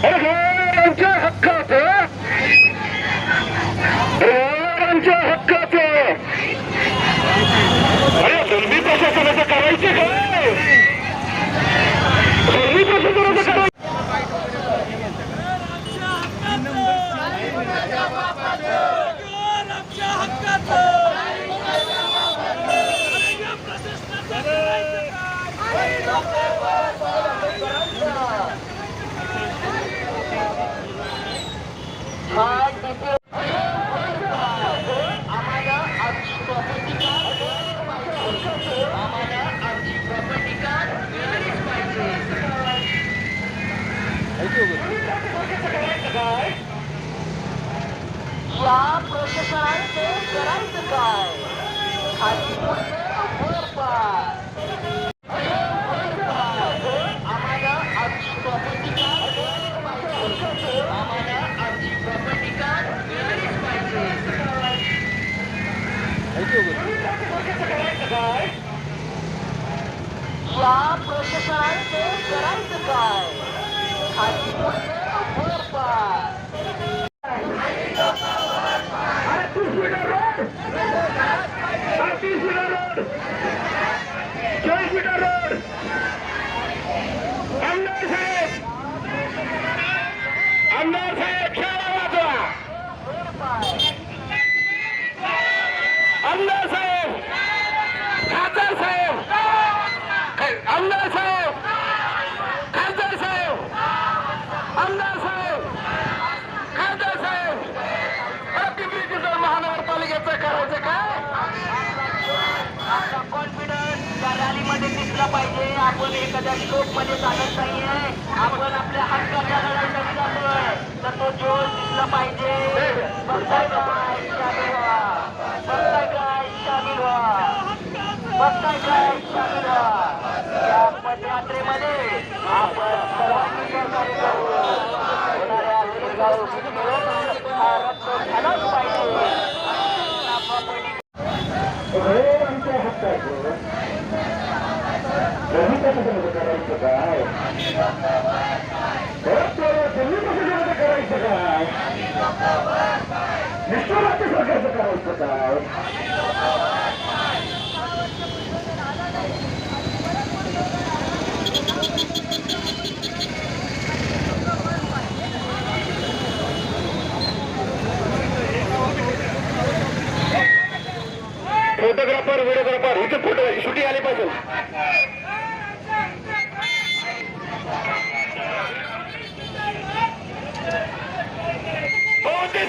अरे गावाच्या हक्काचं? गावाच्या हक्काचं? अरे धर्मी प्रशासनाचं करायचे काय धर्मी प्रशासनाचं करायचं आमच्या हक्काचं या प्रशासनाचं करायचं काय? या प्रशासनाचं करायचं काय खाली आम्हाला आमची property card आम्हाला आमची property card मिळालीच पाहिजे. या प्रशासनाचं करायचं काय खाली কিলোমিটার রোড আমরা मध्ये दिसला पाहिजे. आपण एखाद्या मध्ये चालत नाहीये. आपण आपल्या हक्काच्या लढाईसाठी जातोय. तर तो जोश दिसला पाहिजे. बघताय काय शामिल व्हा. बघताय काय शामिल व्हा. बघताय काय शामिल व्हा. या पदयात्रेमध्ये आपण सर्वांनी सहकार्य करू. होणाऱ्या हा रक्त झालाच पाहिजे. करायचं काय परत तेवढं तुम्ही कसं करायचं काय निष्ठुराच्या सरकारचं करायचं काय फोटोग्राफर व्हिडिओग्राफर इथे फोटो शूटिंग आली पाहिजे. हो, बहुतेक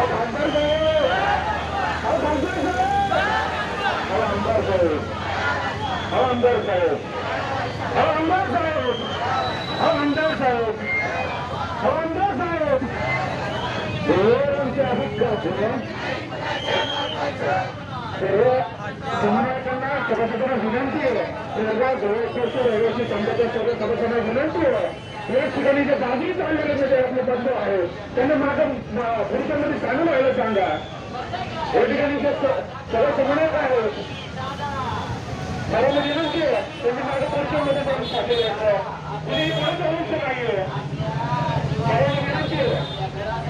आमदार साहेब अहो आमदार साहेब अहो आमदार साहेब अहो आमदार साहेब आमच्या सभासदांना विनंती आहे सगळ्या रहिवासी सदस्यांना विनंती आहे या ठिकाणी जे दागी चाललेले आपले बंधू आहेत त्यांना माझं पुरुषांमध्ये चांगलं व्हायला सांगा. या ठिकाणी जे स- सर्व समन्वयक आहेत. मला विनंती आहे त्यांनी माझ्या पुरुषांमध्ये जाऊन टाकलेलं आहे कुणी कोणाचं अंश नाहीये. मला विनंती आहे.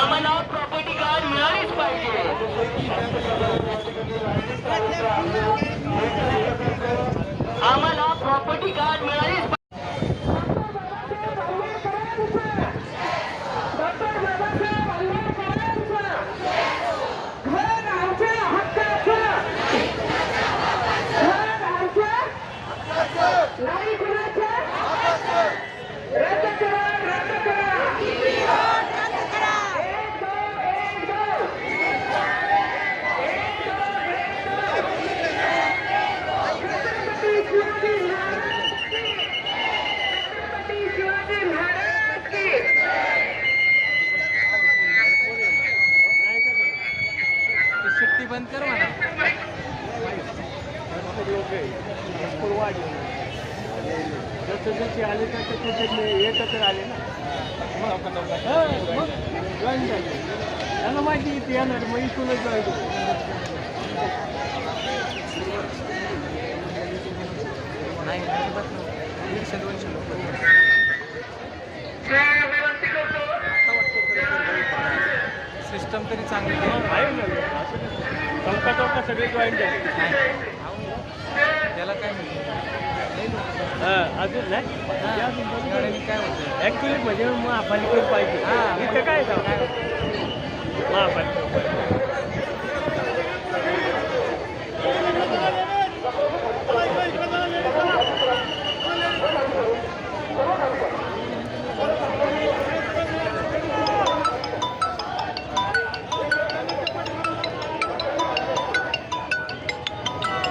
আমার जसे जसे आले तसे तसे एकत्र आले ना. मग जॉईन झाले त्यांना माहिती इथे येणार मग इथूनच जॉईन नाही दीडशे दोनशे लोक सिस्टम तरी चांगली आहे. चौका चौका सगळे जॉईन झाले. अजून नाही? ॲक्च्युली म्हणजे महापालिकेत पाहिजे. इथं काय महापालिका